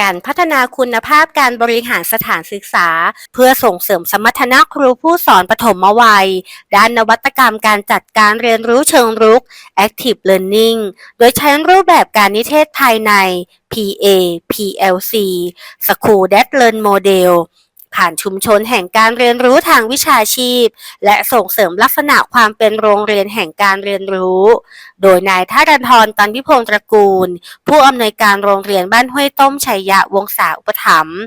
การพัฒนาคุณภาพการบริหารสถานศึกษา เพื่อส่งเสริมสมรรถนะครูผู้สอนปฐมวัย ด้านนวัตกรรมการจัดการเรียนรู้เชิงรุก Active Learning โดยใช้รูปแบบการนิเทศภายใน PA PLC School That Learn Model ผ่านชุมชนแห่งการเรียนรู้ทางวิชาชีพ และส่งเสริมลักษณะความเป็นโรงเรียนแห่งการเรียนรู้ โดยนายท่ารันทรตันพิพงศ์ตระกูล ผู้อำนวยการโรงเรียนบ้านห้วยต้มชัยยะวงศาอุปถัมภ์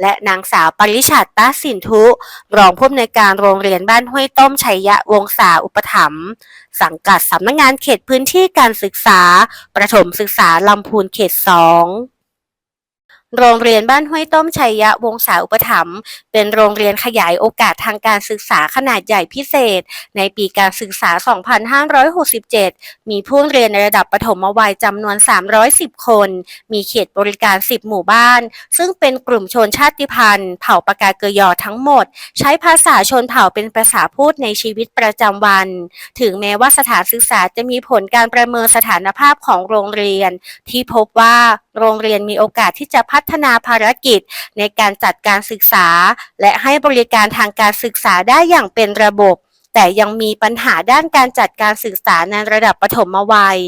และนางสาวปริชัดตาสินทุ รองผู้อำนวยการโรงเรียนบ้านห้วยต้มชัยยะวงศาอุปถัมภ์สังกัดสำนักงานเขตพื้นที่การศึกษา ประถมศึกษาลำพูนเขตสอง โรงเรียนบ้านห้วยต้มชัยยะวงศาอุปถัมภ์เป็นโรงเรียนขยายโอกาสทางการศึกษาขนาดใหญ่พิเศษ ในปีการศึกษา 2567 มีผู้เรียนในระดับประถมวัยจำนวน 310 คน มีเขตบริการ 10 หมู่บ้าน ซึ่งเป็นกลุ่มชนชาติพันธุ์ เผ่าปากาเกยอทั้งหมด ใช้ภาษาชนเผ่าเป็นภาษาพูดในชีวิตประจำวัน ถึงแม้ว่าสถานศึกษาจะมีผลการประเมินสถานภาพของโรงเรียน ที่พบว่า โรงเรียนมีโอกาสที่จะพัฒนาภารกิจในการจัดการศึกษา และให้บริการทางการศึกษาได้อย่างเป็นระบบ แต่ยังมีปัญหาด้านการจัดการศึกษาในระดับปฐมวัย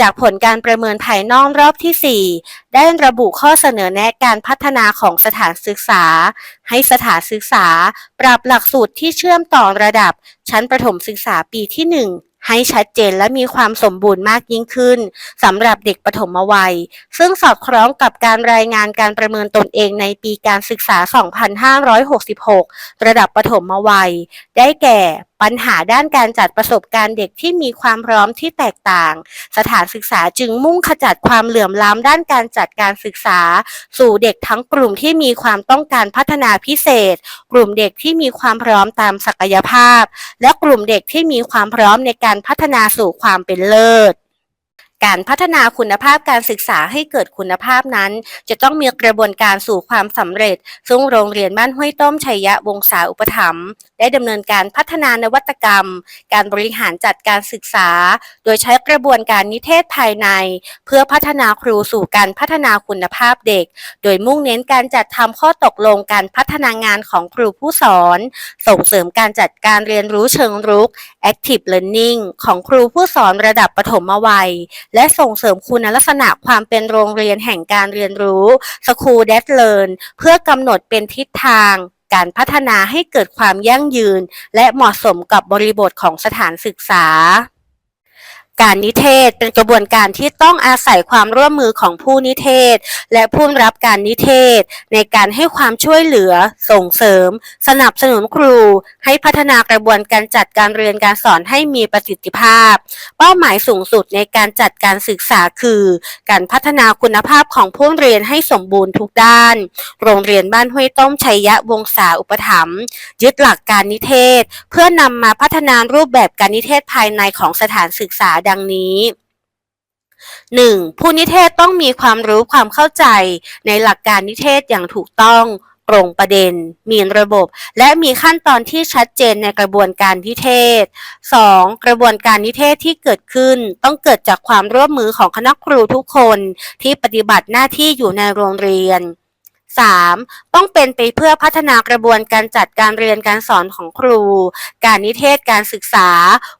จากผลการประเมินภายนอกรอบที่ 4 ได้ระบุข้อเสนอแนะการพัฒนาของสถานศึกษา ให้สถานศึกษา ปรับหลักสูตรที่เชื่อมต่อระดับ ชั้นประถมศึกษาปีที่ 1 ให้ชัดเจนและมีความสมบูรณ์มากยิ่งขึ้นสำหรับเด็กปฐมวัย ซึ่งสอดคล้องกับการรายงานการประเมินตนเองในปีการศึกษา 2566 ระดับปฐมวัย ได้แก่ ปัญหาด้านการจัดประสบการณ์เด็กที่มีความพร้อมที่แตกต่าง สถานศึกษาจึงมุ่งขจัดความเหลื่อมล้ำด้านการจัดการศึกษา สู่เด็กทั้งกลุ่มที่มีความต้องการพัฒนาพิเศษ กลุ่มเด็กที่มีความพร้อมตามศักยภาพ และกลุ่มเด็กที่มีความพร้อมในการพัฒนาสู่ความเป็นเลิศ การพัฒนาคุณภาพการศึกษาให้เกิดคุณภาพนั้น จะต้องมีกระบวนการสู่ความสำเร็จ ซึ่งโรงเรียนบ้านห้วยต้มชัยยะวงศาอุปถัมภ์ได้ดำเนินการพัฒนานวัตกรรม การบริหารจัดการศึกษา โดยใช้กระบวนการนิเทศภายใน เพื่อพัฒนาครูสู่การพัฒนาคุณภาพเด็ก โดยมุ่งเน้นการจัดทำข้อตกลงการพัฒนางานของครูผู้สอน ส่งเสริมการจัดการเรียนรู้เชิงรุก Active Learning ของครูผู้สอนระดับปฐมวัยและส่งเสริมคุณลักษณะความเป็นโรงเรียนแห่งการเรียนรู้ School That Learn เพื่อกำหนดเป็นทิศทางการพัฒนาให้เกิดความยั่งยืน และเหมาะสมกับบริบทของสถานศึกษา การนิเทศเป็นกระบวนการที่ต้องอาศัยความร่วมมือของผู้นิเทศ และผู้รับการนิเทศ ในการให้ความช่วยเหลือ ส่งเสริม สนับสนุนครู ให้พัฒนากระบวนการจัดการเรียนการสอนให้มีประสิทธิภาพ เป้าหมายสูงสุดในการจัดการศึกษาคือ การพัฒนาคุณภาพของผู้เรียนให้สมบูรณ์ทุกด้าน โรงเรียนบ้านห้วยต้มชัยยะวงศาอุปถัมภ์ยึดหลักการนิเทศ เพื่อนำมาพัฒนารูปแบบการนิเทศภายในของสถานศึกษาดังนี้ 1. ผู้นิเทศต้องมีความรู้ความเข้าใจในหลักการนิเทศอย่างถูกต้องตรงประเด็น มีระบบ และมีขั้นตอนที่ชัดเจนในกระบวนการนิเทศ 2. กระบวนการนิเทศที่เกิดขึ้น ต้องเกิดจากความร่วมมือของคณะครูทุกคนที่ปฏิบัติหน้าที่อยู่ในโรงเรียน 3. ต้องเป็นไปเพื่อพัฒนากระบวนการจัดการเรียนการสอนของครู การนิเทศการศึกษา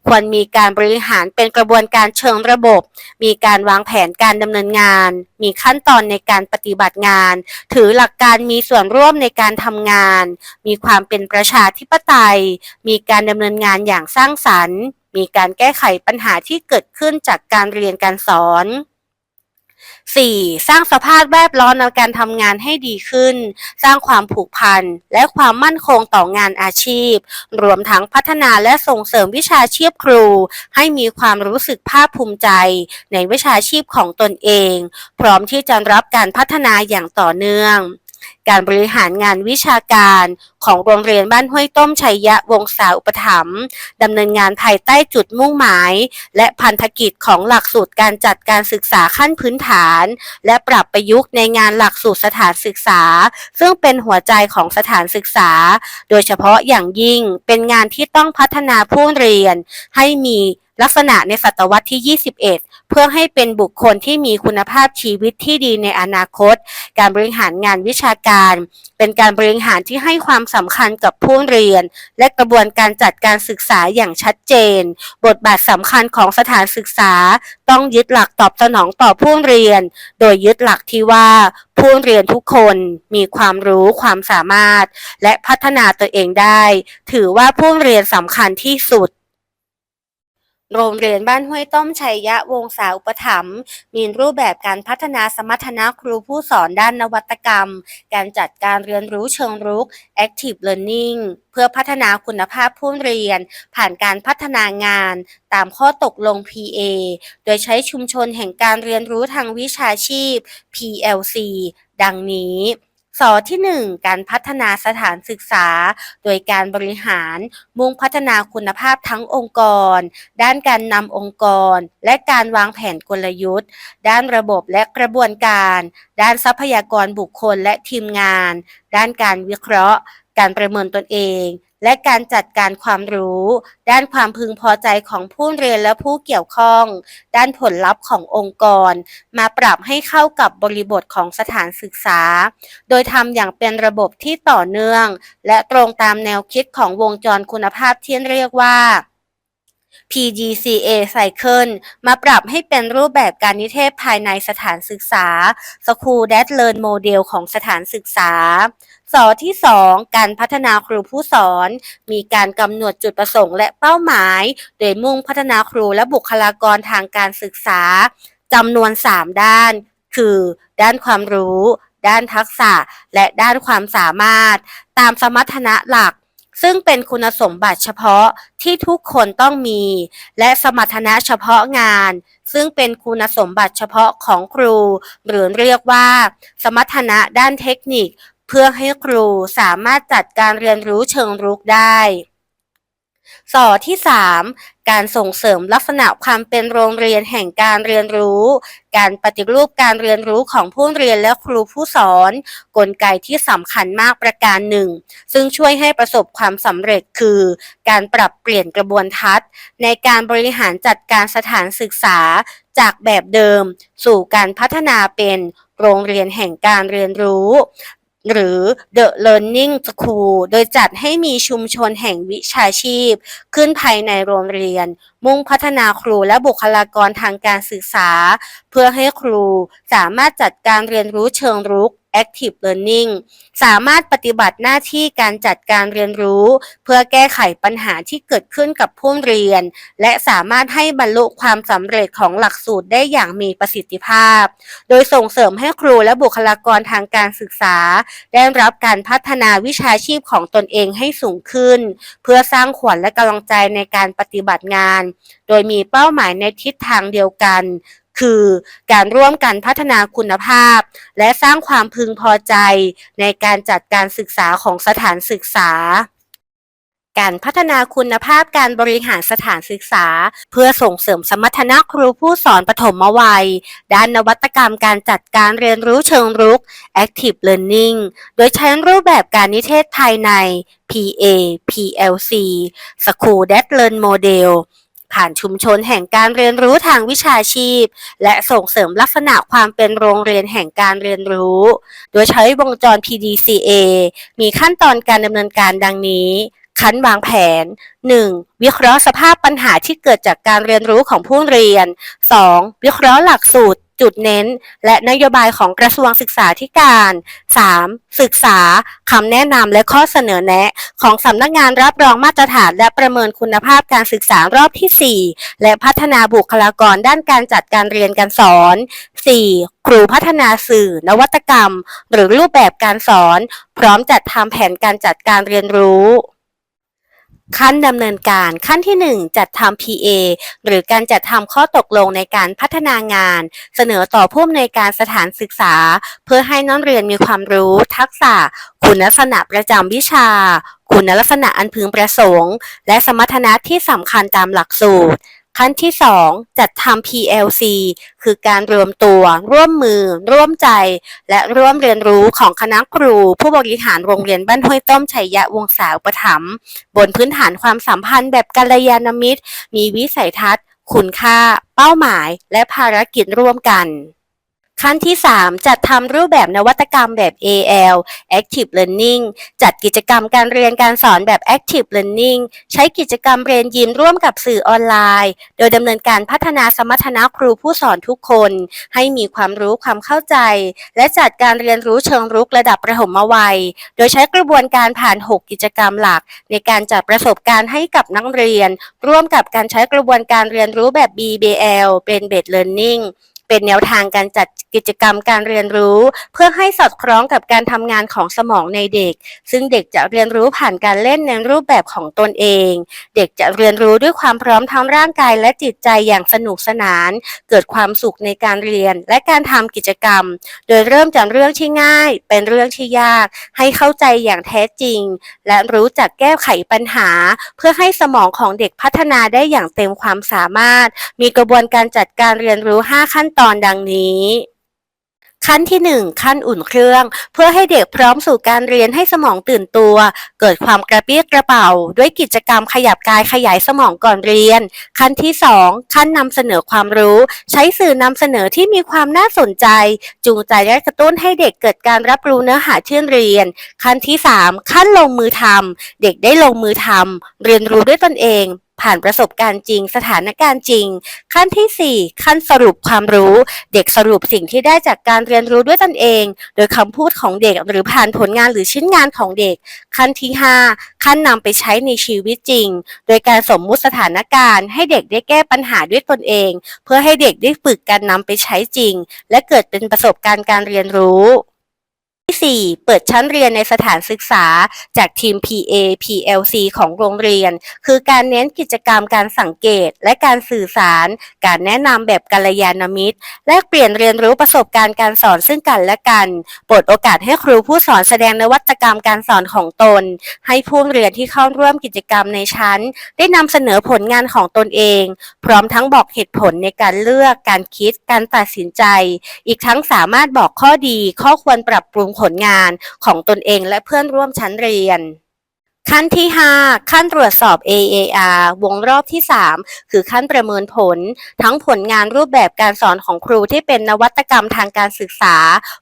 ควรมีการบริหารเป็นกระบวนการเชิงระบบ มีการวางแผนการดำเนินงาน มีขั้นตอนในการปฏิบัติงาน ถือหลักการมีส่วนร่วมในการทำงาน มีความเป็นประชาธิปไตย มีการดำเนินงานอย่างสร้างสรรค์ มีการแก้ไขปัญหาที่เกิดขึ้นจากการเรียนการสอน 4. สร้างสภาพแวดล้อมในการทำงานให้ดีขึ้น สร้างความผูกพัน และความมั่นคงต่องานอาชีพ รวมทั้งพัฒนาและส่งเสริมวิชาชีพครู ให้มีความรู้สึกภาคภูมิใจ ในวิชาชีพของตนเอง พร้อมที่จะรับการพัฒนาอย่างต่อเนื่อง การบริหารงานวิชาการของโรงเรียนบ้านห้วยต้มชัยยะวงศาอุปถัมภ์ดำเนินงานภายใต้จุดมุ่งหมาย และพันธกิจของหลักสูตรการจัดการศึกษาขั้นพื้นฐาน และปรับประยุกต์ในงานหลักสูตรสถานศึกษา ซึ่งเป็นหัวใจของสถานศึกษา โดยเฉพาะอย่างยิ่งเป็นงานที่ต้องพัฒนาผู้เรียนให้มี ลักษณะในศตวรรษที่ 21 เพื่อให้เป็นบุคคลที่มีคุณภาพชีวิตที่ดีในอนาคต การบริหารงานวิชาการ เป็นการบริหารที่ให้ความสำคัญกับผู้เรียน และกระบวนการจัดการศึกษาอย่างชัดเจน บทบาทสำคัญของสถานศึกษา ต้องยึดหลักตอบสนองต่อผู้เรียน โดยยึดหลักที่ว่าผู้เรียนทุกคนมีความรู้ความสามารถ และพัฒนาตัวเองได้ ถือว่าผู้เรียนสำคัญที่สุด โรงเรียนบ้านห้วยต้มชัยยะวงศาอุปถัมภ์มีรูปแบบการพัฒนาสมรรถนะครูผู้สอนด้านนวัตกรรม การจัดการเรียนรู้เชิงรุก Active Learning เพื่อพัฒนาคุณภาพผู้เรียน ผ่านการพัฒนางานตามข้อตกลง PA โดยใช้ชุมชนแห่งการเรียนรู้ทางวิชาชีพ PLC ดังนี้ สอที่ 1 การพัฒนาสถานศึกษา โดยการบริหารมุ่งพัฒนาคุณภาพทั้งองค์กร ด้านการนำองค์กร และการวางแผนกลยุทธ์ ด้านระบบและกระบวนการ ด้านทรัพยากรบุคคลและทีมงาน ด้านการวิเคราะห์ การประเมินตนเอง และการจัดการความรู้ ด้านความพึงพอใจของผู้เรียนและผู้เกี่ยวข้อง ด้านผลลัพธ์ขององค์กร มาปรับให้เข้ากับบริบทของสถานศึกษา โดยทำอย่างเป็นระบบที่ต่อเนื่อง และตรงตามแนวคิดของวงจรคุณภาพที่เรียกว่า PGCA Cycle มาปรับให้เป็นรูปแบบการนิเทศภายในสถานศึกษา School that Learn Model ของสถานศึกษา สอที่ 2 การพัฒนาครูผู้สอน มีการกำหนดจุดประสงค์และเป้าหมาย โดยมุ่งพัฒนาครูและบุคลากรทางการศึกษาจำนวน 3 ด้าน คือ ด้านความรู้ ด้านทักษะ และด้านความสามารถ ตามสมรรถนะหลัก ซึ่งเป็นคุณสมบัติเฉพาะที่ทุกคนต้องมี และสมรรถนะเฉพาะงาน ซึ่งเป็นคุณสมบัติเฉพาะของครู หรือเรียกว่า สมรรถนะด้านเทคนิค เพื่อให้ครูสามารถจัดการเรียนรู้เชิงรุกได้สอที่ 3 การส่งเสริมลักษณะความเป็นโรงเรียนแห่งการเรียนรู้ การปฏิรูปการเรียนรู้ของผู้เรียนและครูผู้สอน กลไกที่สำคัญมากประการหนึ่ง ซึ่งช่วยให้ประสบความสำเร็จคือ การปรับเปลี่ยนกระบวนทัศน์ ในการบริหารจัดการสถานศึกษาจากแบบเดิม สู่การพัฒนาเป็นโรงเรียนแห่งการเรียนรู้ หรือ The Learning School โดยจัดให้มีชุมชนแห่งวิชาชีพ ขึ้นภายในโรงเรียน มุ่งพัฒนาครูและบุคลากรทางการศึกษา เพื่อให้ครูสามารถจัดการเรียนรู้เชิงรุก Active Learning สามารถปฏิบัติหน้าที่การจัดการเรียนรู้ เพื่อแก้ไขปัญหาที่เกิดขึ้นกับผู้เรียน และสามารถให้บรรลุความสำเร็จของหลักสูตรได้อย่างมีประสิทธิภาพ โดยส่งเสริมให้ครูและบุคลากรทางการศึกษา ได้รับการพัฒนาวิชาชีพของตนเองให้สูงขึ้น เพื่อสร้างขวัญและกำลังใจในการปฏิบัติงาน โดยมีเป้าหมายในทิศทางเดียวกัน คือ การร่วมกันพัฒนาคุณภาพ และสร้างความพึงพอใจในการจัดการศึกษาของสถานศึกษาการพัฒนาคุณภาพการบริหารสถานศึกษา เพื่อส่งเสริมสมรรถนะครูผู้สอนปฐมวัย ด้านนวัตกรรมการจัดการเรียนรู้เชิงรุก Active Learning โดยใช้รูปแบบการนิเทศภายใน PA PLC School that Learn Model ผ่านชุมชนแห่งการเรียนรู้ทางวิชาชีพ และส่งเสริมลักษณะความเป็นโรงเรียนแห่งการเรียนรู้ โดยใช้วงจร PDCA มีขั้นตอนการดำเนินการดังนี้ขั้นวางแผน 1. วิเคราะห์สภาพปัญหาที่เกิดจากการเรียนรู้ของผู้เรียน 2. วิเคราะห์หลักสูตร จุดเน้น และนโยบายของกระทรวงศึกษาธิการ 3. ศึกษาคำแนะนำและข้อเสนอแนะ ของสำนักงานรับรองมาตรฐาน และประเมินคุณภาพการศึกษารอบที่ 4 และพัฒนาบุคลากรด้านการจัดการเรียนการสอน 4. ครูพัฒนาสื่อ นวัตกรรม หรือรูปแบบการสอน พร้อมจัดทำแผนการจัดการเรียนรู้ ขั้นดำเนินการขั้นที่ 1 จัดทำ PA หรือการจัดทำข้อตกลงในการพัฒนางาน เสนอต่อผู้อำนวยการสถานศึกษา เพื่อให้นักเรียนมีความรู้ ทักษะ คุณลักษณะประจำวิชา คุณลักษณะอันพึงประสงค์ และสมรรถนะที่สำคัญตามหลักสูตร ขั้นที่ 2 จัดทำ PLC คือการรวมตัว ร่วมมือ ร่วมใจ และร่วมเรียนรู้ของคณะครู ผู้บริหารโรงเรียนบ้านห้วยต้มชัยยะวงศาวประถมบนพื้นฐานความสัมพันธ์แบบกัลยาณมิตร มีวิสัยทัศน์ คุณค่า เป้าหมาย และภารกิจร่วมกัน ขั้นที่ 3 จัดทำรูปแบบนวัตกรรมแบบ AL Active Learning จัดกิจกรรมการเรียนการสอนแบบ Active Learning ใช้กิจกรรมเรียนยินร่วมกับสื่อออนไลน์ โดยดำเนินการพัฒนาสมรรถนะครูผู้สอนทุกคน ให้มีความรู้ความเข้าใจ และจัดการเรียนรู้เชิงรุกระดับประถมวัย โดยใช้กระบวนการผ่าน 6 กิจกรรมหลัก ในการจัดประสบการณ์ให้กับนักเรียน ร่วมกับการใช้กระบวนการเรียนรู้แบบ BBL เป็น Based Learning เป็นแนวทางการจัดกิจกรรมการเรียนรู้ เพื่อให้สอดคล้องกับการทำงานของสมองในเด็ก ซึ่งเด็กจะเรียนรู้ผ่านการเล่นในรูปแบบของตนเอง เด็กจะเรียนรู้ด้วยความพร้อมทั้งร่างกายและจิตใจอย่างสนุกสนาน เกิดความสุขในการเรียนและการทำกิจกรรม โดยเริ่มจากเรื่องที่ง่าย เป็นเรื่องที่ยาก ให้เข้าใจอย่างแท้จริง และรู้จักแก้ไขปัญหา เพื่อให้สมองของเด็กพัฒนาได้อย่างเต็มความสามารถ มีกระบวนการจัดการเรียนรู้ 5 ขั้นตอนอนดังนี้ ขั้นที่ 1 ขั้นอุ่นเครื่อง เพื่อให้เด็กพร้อมสู่การเรียนให้สมองตื่นตัว เกิดความกระปี้กระเป๋า ด้วยกิจกรรมขยับกายขยายสมองก่อนเรียน ขั้นที่ 2 ขั้นนำเสนอความรู้ ใช้สื่อนำเสนอที่มีความน่าสนใจ จูงใจและกระตุ้นให้เด็กเกิดการรับรู้เนื้อหาที่เรียน ขั้นที่ 3 ขั้นลงมือทำเด็กได้ลงมือทำเรียนรู้ด้วยตนเอง ผ่านประสบการณ์จริง สถานการณ์จริง ขั้นทีสี่ 4 ขั้นสรุปความรู้ เด็กสรุปสิ่งที่ได้จากการเรียนรู้ด้วยตนเอง โดยคำพูดของเด็กหรือผ่านผลงานหรือชิ้นงานของเด็ก ขั้นที่ 5 ขั้นนำไปใช้ในชีวิตจริง โดยการสมมุติสถานการณ์ ให้เด็กได้แก้ปัญหาด้วยตนเอง เพื่อให้เด็กได้ฝึกการนำไปใช้จริง และเกิดเป็นประสบการณ์การเรียนรู้ ที่ 4 เปิดชั้นเรียนในสถานศึกษาจากทีม PA PLC ของโรงเรียน คือการเน้นกิจกรรมการสังเกตและการสื่อสาร การแนะนำแบบกัลยาณมิตร แลกเปลี่ยนเรียนรู้ประสบการณ์การสอนซึ่งกันและกันเปิดโอกาสให้ครูผู้สอนแสดงนวัตกรรมการสอนของตน ให้ผู้เรียนที่เข้าร่วมกิจกรรมในชั้น ได้นำเสนอผลงานของตนเอง พร้อมทั้งบอกเหตุผลในการเลือก การคิด การตัดสินใจ อีกทั้งสามารถบอกข้อดี ข้อควรปรับปรุงผลงานของตนเองและเพื่อนร่วมชั้นเรียน ขั้นที่ 5 ขั้นตรวจสอบ AAR วงรอบที่ 3 คือขั้นประเมินผล ทั้งผลงานรูปแบบการสอนของครูที่เป็นนวัตกรรมทางการศึกษา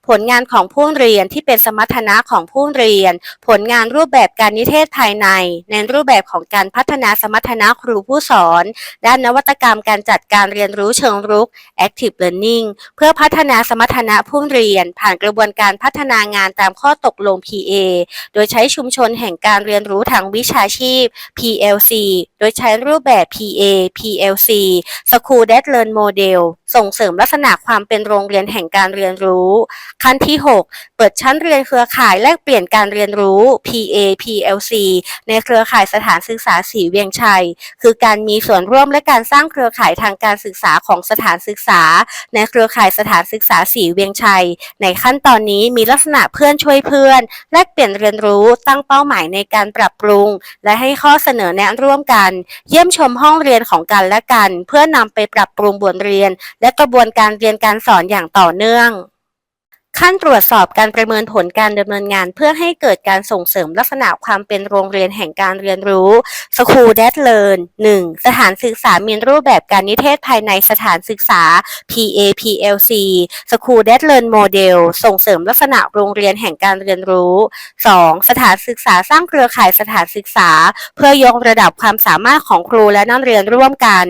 ผลงานของผู้เรียนที่เป็นสมรรถนะของผู้เรียน ผลงานรูปแบบการนิเทศภายใน ในรูปแบบของการพัฒนาสมรรถนะครูผู้สอน ด้านนวัตกรรมการจัดการเรียนรู้เชิงรุก Active Learning เพื่อพัฒนาสมรรถนะผู้เรียน ผ่านกระบวนการพัฒนางานตามข้อตกลง PA โดยใช้ชุมชนแห่งการเรียนรู้ทางวิชาชีพ PLC โดยใช้รูปแบบ PA PLC School that Learn Model ส่งเสริมลักษณะความเป็นโรงเรียนแห่งการเรียนรู้ ขั้นที่ 6 เปิดชั้นเรียนเครือข่ายแลกเปลี่ยนการเรียนรู้ PA PLC ในเครือข่ายสถานศึกษาสีเวียงชัย คือการมีส่วนร่วมและการสร้างเครือข่ายทางการศึกษาของสถานศึกษา ในเครือข่ายสถานศึกษาสีเวียงชัย ในขั้นตอนนี้มีลักษณะเพื่อนช่วยเพื่อน แลกเปลี่ยนเรียนรู้ตั้งเป้าหมายในการปรับปรุง และให้ข้อเสนอแนะร่วมกัน เยี่ยมชมห้องเรียนของกันและกัน เพื่อนำไปปรับปรุงบทเรียน และกระบวนการเรียนการสอนอย่างต่อเนื่อง ขั้นตรวจสอบการประเมินผลการดำเนินงาน เพื่อให้เกิดการส่งเสริมลักษณะความเป็นโรงเรียนแห่งการเรียนรู้ School that Learn 1. สถานศึกษามีรูปแบบการนิเทศภายในสถานศึกษา PA PLC School that Learn Model ส่งเสริมลักษณะโรงเรียนแห่งการเรียนรู้ 2. สถานศึกษาสร้างเครือข่ายสถานศึกษา เพื่อยกระดับความสามารถของครูและนักเรียนร่วมกัน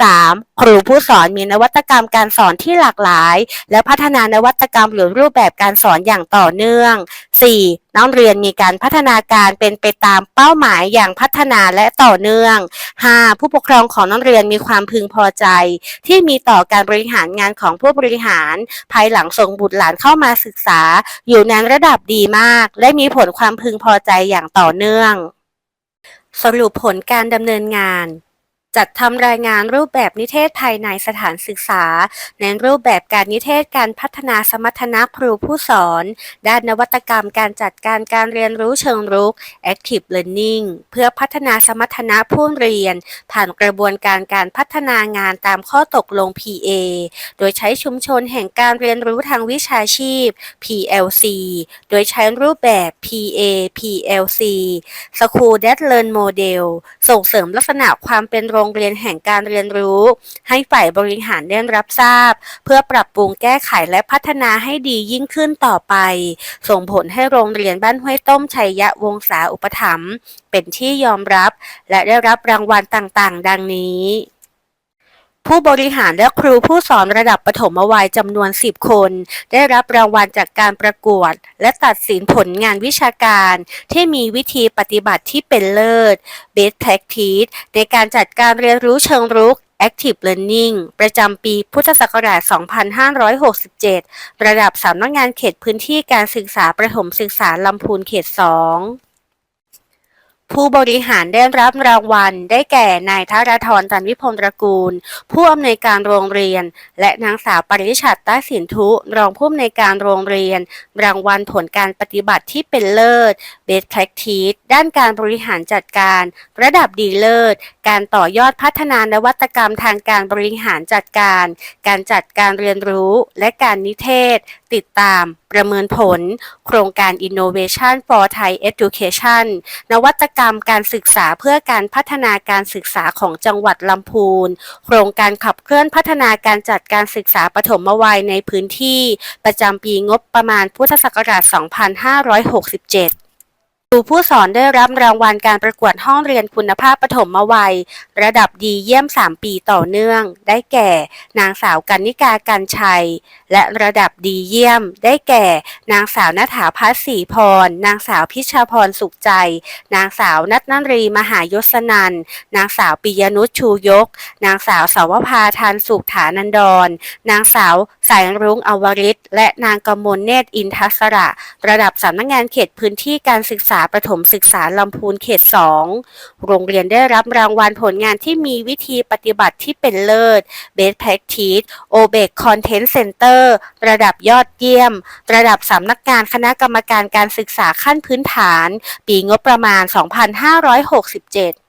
3. ครูผู้สอนมีนวัตกรรมการสอนที่หลากหลาย และพัฒนานวัตกรรมหรือรูปแบบการสอนอย่างต่อเนื่อง 4. นักเรียนมีการพัฒนาการเป็นไปตามเป้าหมายอย่างพัฒนาและต่อเนื่อง 5. ผู้ปกครองของนักเรียนมีความพึงพอใจ ที่มีต่อการบริหารงานของผู้บริหาร ภายหลังส่งบุตรหลานเข้ามาศึกษา อยู่ในระดับดีมาก และมีผลความพึงพอใจอย่างต่อเนื่อง สรุปผลการดำเนินงาน จัดทำรายงานรูปแบบนิเทศภายในสถานศึกษา ในรูปแบบการนิเทศการพัฒนาสมรรถนะครูผู้สอน ด้านนวัตกรรมการจัดการการเรียนรู้เชิงรุก Active Learning เพื่อพัฒนาสมรรถนะผู้เรียน ผ่านกระบวนการการพัฒนางานตามข้อตกลง PA โดยใช้ชุมชนแห่งการเรียนรู้ทางวิชาชีพ PLC โดยใช้รูปแบบ PA PLC School that Learn Model ส่งเสริมลักษณะความเป็นโรงรงเรียนแห่งการเรียนรู้ ให้ฝ่ายบริหารได้รับทราบ เพื่อปรับปรุงแก้ไขและพัฒนาให้ดียิ่งขึ้นต่อไป ส่งผลให้โรงเรียนบ้านห้วยต้มชัยยะวงศาอุปถัมภ์เป็นที่ยอมรับ และได้รับรางวัลต่างๆ ดังนี้ ผู้บริหารและครูผู้สอนระดับประถมวัยจำนวน 10 คน ได้รับรางวัลจากการประกวด และตัดสินผลงานวิชาการ ที่มีวิธีปฏิบัติที่เป็นเลิศ Best Practice ในการจัดการเรียนรู้เชิงรุก Active Learning ประจำปีพุทธศักราช 2567 ระดับสำนักงานเขตพื้นที่การศึกษาประถมศึกษาลำพูนเขต 2 ผู้บริหารได้รับรางวัล ได้แก่นายธารธรจันวิพลตระกูล ผู้อำนวยการโรงเรียน และนางสาวปริชัดต้าสินทุ รองผู้อำนวยการโรงเรียน รางวัลผลการปฏิบัติที่เป็นเลิศ Best Practice ด้านการบริหารจัดการ ระดับดีเลิศ การต่อยอดพัฒนานวัตกรรมทางการบริหารจัดการ การจัดการเรียนรู้ และการนิเทศติดตามประเมินผล โครงการ Innovation for Thai Education นวัตกรรมการศึกษาเพื่อการพัฒนาการศึกษาของจังหวัดลำพูน โครงการขับเคลื่อนพัฒนาการจัดการศึกษาปฐมวัยในพื้นที่ ประจำปีงบประมาณพุทธศักราช 2567 ครูผู้สอนได้รับรางวัลการประกวดห้องเรียนคุณภาพปฐมวัย ระดับดีเยี่ยม 3 ปีต่อเนื่อง ได้แก่ นางสาวกันนิกากันชัย และระดับดีเยี่ยม ได้แก่ นางสาวณฐาพัฒศรีพร นางสาวพิชาพรสุขใจ นางสาวนัทนันรีมหายศนันนางสาวปิยนุชชูยก นางสาวสาวภาทานสุขฐานันดร นางสาวสายรุ้งอวริศและนางกมลเนตรอินทัศระ ระดับสำนักงานเขตพื้นที่การศึกษาประถมศึกษาลำพูนเขต 2 โรงเรียนได้รับรางวัลผลงานที่มีวิธีปฏิบัติที่เป็นเลิศ Best Practice o b e c Content Center ระดับยอดเยี่ยม ระดับสำนักงานคณะกรรมการการศึกษาขั้นพื้นฐาน ปีงบประมาณ 2567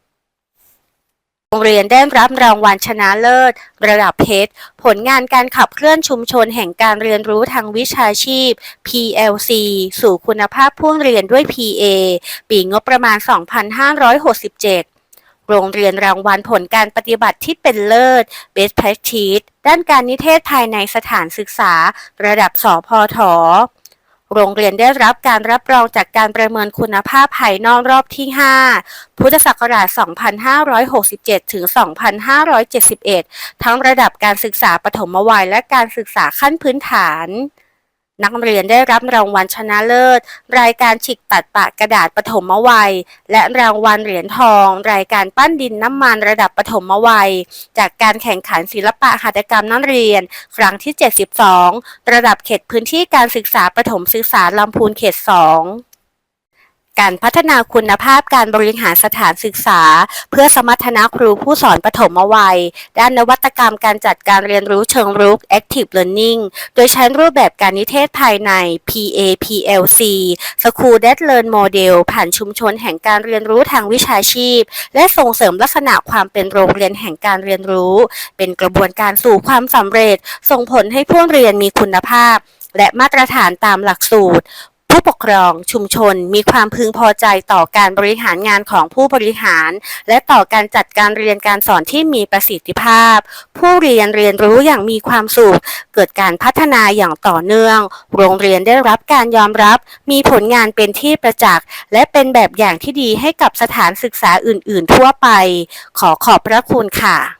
โรงเรียนได้รับรางวัลชนะเลิศ ระดับเพชร ผลงานการขับเคลื่อนชุมชนแห่งการเรียนรู้ทางวิชาชีพ PLC สู่คุณภาพผู้เรียนด้วย PA ปีงบประมาณ 2567โรงเรียนรางวัลผลการปฏิบัติที่เป็นเลิศ Best Practice ด้านการนิเทศภายในสถานศึกษา ระดับสพท โรงเรียนได้รับการรับรองจากการประเมินคุณภาพภายนอกรอบที่ 5 พุทธศักราช 2567 ถึง 2571 ทั้งระดับการศึกษาปฐมวัยและการศึกษาขั้นพื้นฐาน นักเรียนได้รับรางวัลชนะเลิศ รายการฉีกตัดปะกระดาษปฐมวัย และรางวัลเหรียญทอง รายการปั้นดินน้ำมันระดับปฐมวัย จากการแข่งขันศิลปะหัตถกรรมนักเรียน ครั้งที่ 72 ระดับเขตพื้นที่การศึกษาปฐมศึกษาลำพูนเขต 2 การพัฒนาคุณภาพการบริหารสถานศึกษา เพื่อสมรรถนะครูผู้สอนปฐมวัย ด้านนวัตกรรมการจัดการเรียนรู้เชิงรุก Active Learning โดยใช้รูปแบบการนิเทศภายใน PAPLC School That Learn Model ผ่านชุมชนแห่งการเรียนรู้ทางวิชาชีพ และส่งเสริมลักษณะความเป็นโรงเรียนแห่งการเรียนรู้ เป็นกระบวนการสู่ความสำเร็จ ส่งผลให้ผู้เรียนมีคุณภาพและมาตรฐานตามหลักสูตร ผู้ปกครองชุมชนมีความพึงพอใจต่อการบริหารงานของผู้บริหาร และต่อการจัดการเรียนการสอนที่มีประสิทธิภาพ ผู้เรียนเรียนรู้อย่างมีความสุข เกิดการพัฒนาอย่างต่อเนื่อง โรงเรียนได้รับการยอมรับ มีผลงานเป็นที่ประจักษ์และเป็นแบบอย่างที่ดีให้กับสถานศึกษาอื่น ๆ ทั่วไป ขอขอบพระคุณค่ะ